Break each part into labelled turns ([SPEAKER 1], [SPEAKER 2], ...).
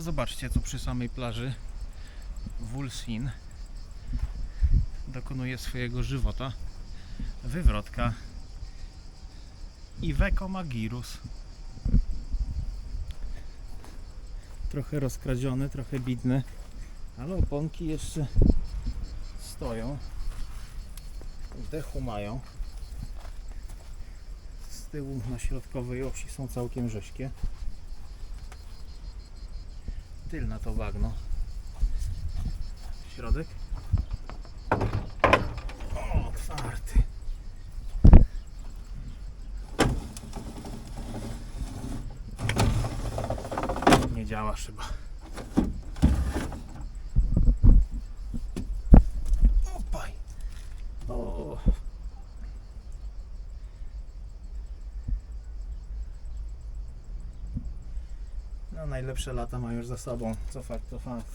[SPEAKER 1] Zobaczcie, co przy samej plaży Wulsin dokonuje swojego żywota. Wywrotka Iveco Magirus. Trochę rozkradziony, trochę bidny, ale oponki jeszcze stoją. Dechu mają. Z tyłu na środkowej osi są całkiem rześkie. Tylna to bagno. Środek. Otwarty. Nie działa szyba. Opaj. O. No najlepsze lata ma już za sobą. Co fakt, to fakt.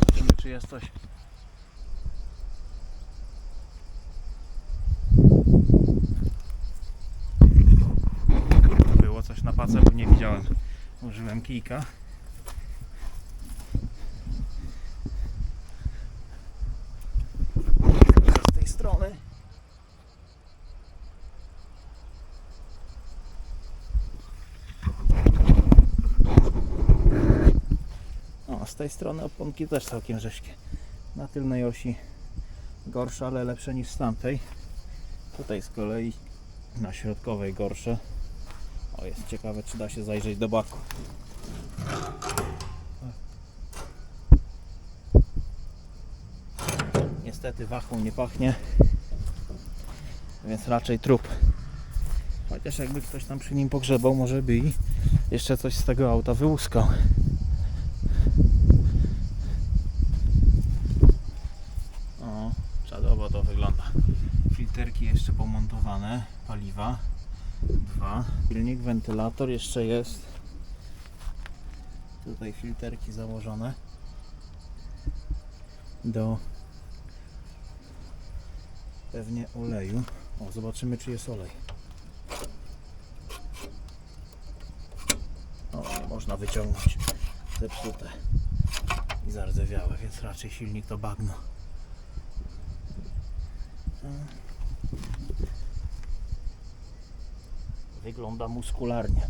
[SPEAKER 1] Zobaczymy czy jest coś. Było coś na pace, bo nie widziałem. Użyłem kijka. Z tej strony. Z tej strony oponki też całkiem rzeźkie. Na tylnej osi gorsze, ale lepsze niż z tamtej. Tutaj z kolei na środkowej gorsze. O, jest ciekawe, czy da się zajrzeć do baku. Niestety wachą nie pachnie, więc raczej trup. Chociaż jakby ktoś tam przy nim pogrzebał, może by i jeszcze coś z tego auta wyłuskał. O, czadowo to wygląda. Filterki jeszcze pomontowane, paliwa. Dwa. Silnik, wentylator jeszcze jest. Tutaj filterki założone. Do pewnie oleju. O, zobaczymy czy jest olej. O, można wyciągnąć zepsute i zardzewiałe, więc raczej silnik to bagno. wygląda muskularnie.